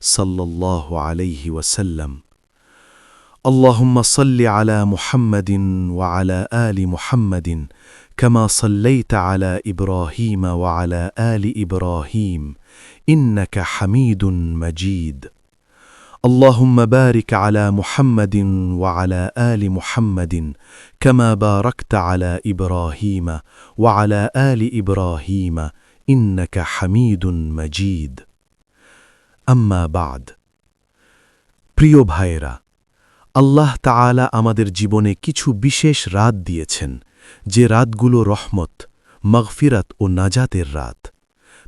صلى الله عليه وسلم. اللهم صل على محمد وعلى آل محمد كما صليت على إبراهيم وعلى آل إبراهيم إنك حميد مجيد. اللهم بارك على محمد وعلى آل محمد كما باركت على إبراهيم وعلى آل إبراهيم إنك حميد مجيد. আম্মা বাদ। প্রিয় ভাইয়েরা, আল্লাহ তাআলা আমাদের জীবনে কিছু বিশেষ রাত দিয়েছেন, যে রাতগুলো রহমত, মগফিরাত ও নাজাতের রাত।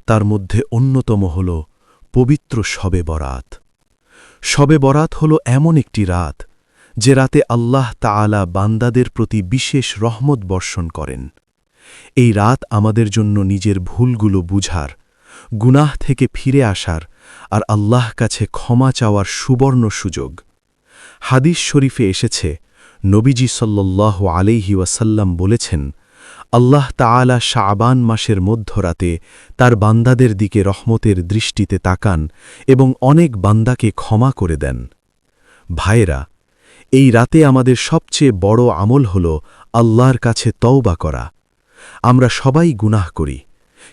তার মধ্যে অন্যতম হল পবিত্র শবে বরাত। শবে বরাত হল এমন একটি রাত, যে রাতে আল্লাহ তাআলা বান্দাদের প্রতি বিশেষ রহমত বর্ষণ করেন। এই রাত আমাদের জন্য নিজের ভুলগুলো বুঝার, গুনাহ থেকে ফিরে আসার আর আল্লাহ কাছে ক্ষমা চাওয়ার সুবর্ণ সুযোগ। হাদিস শরীফে এসেছে, নবীজি সাল্লাহ আলাইহি ওয়াসাল্লাম বলেছেন, আল্লাহ তাআলা শাবান মাসের মধ্যরাতে তার বান্দাদের দিকে রহমতের দৃষ্টিতে তাকান এবং অনেক বান্দাকে ক্ষমা করে দেন। ভাইয়েরা, এই রাতে আমাদের সবচেয়ে বড় আমল হল আল্লাহর কাছে তওবা করা। আমরা সবাই গুনাহ করি।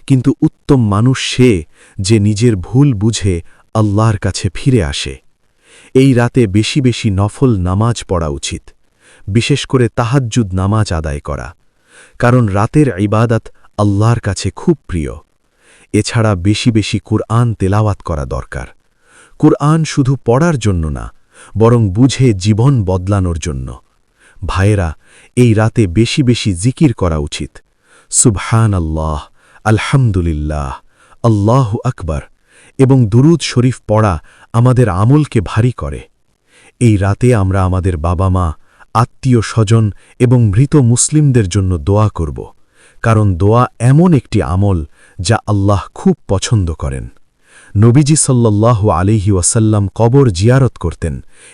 কিন্তু উত্তম মানুষ সে যে নিজের ভুল বুঝে আল্লাহর কাছে ফিরে আসে। এই রাতে বেশি বেশি নফল নামাজ পড়া উচিত। বিশেষ করে তাহাজ্জুদ নামাজ আদায় করা। কারণ রাতের ইবাদত আল্লাহর কাছে খুব প্রিয়। এছাড়া বেশি বেশি কুরআন তেলাওয়াত করা দরকার। কুরআন শুধু পড়ার জন্য না, বরং বুঝে জীবন বদলানোর জন্য। ভাইয়েরা, এই রাতে বেশি বেশি জিকির করা উচিত। সুবহান আল্লাহ আলহামদুলিল্লাহ, আল্লাহ আকবর, এবং দুরুদ শরীফ পড়া আমাদের আমলকে ভারী করে। এই রাতে আমরা আমাদের বাবা মা আত্মীয় স্বজন এবং মৃত মুসলিমদের জন্য দোয়া করব, কারণ দোয়া এমন একটি আমল যা আল্লাহ খুব পছন্দ করেন। নবীজি সাল্লাহ আলিহি ওয়াসাল্লাম কবর জিয়ারত করতেন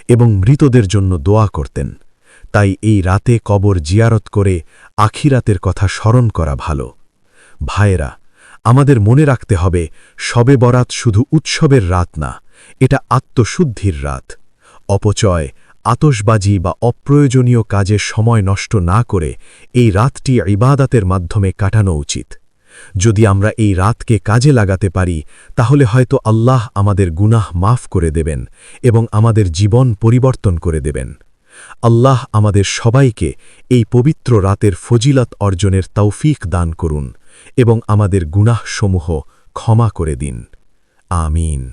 এবং মৃতদের জন্য দোয়া করতেন। তাই এই রাতে কবর জিয়ারত করে আখিরাতের কথা স্মরণ করা ভালো। ভাইয়েরা, আমাদের মনে রাখতে হবে, শবে বরাত শুধু উৎসবের রাত না, এটা আত্মশুদ্ধির রাত। অপচয় আতসবাজি বা অপ্রয়োজনীয় কাজে সময় নষ্ট না করে এই রাতটি ইবাদাতের মাধ্যমে কাটানো উচিত। যদি আমরা এই রাতকে কাজে লাগাতে পারি, তাহলে হয়তো আল্লাহ আমাদের গুনাহ মাফ করে দেবেন এবং আমাদের জীবন পরিবর্তন করে দেবেন। আল্লাহ আমাদের সবাইকে এই পবিত্র রাতের ফজিলত অর্জনের তৌফিক দান করুন। এবং আমাদের গুনাহসমূহ ক্ষমা করে দিন। আমিন।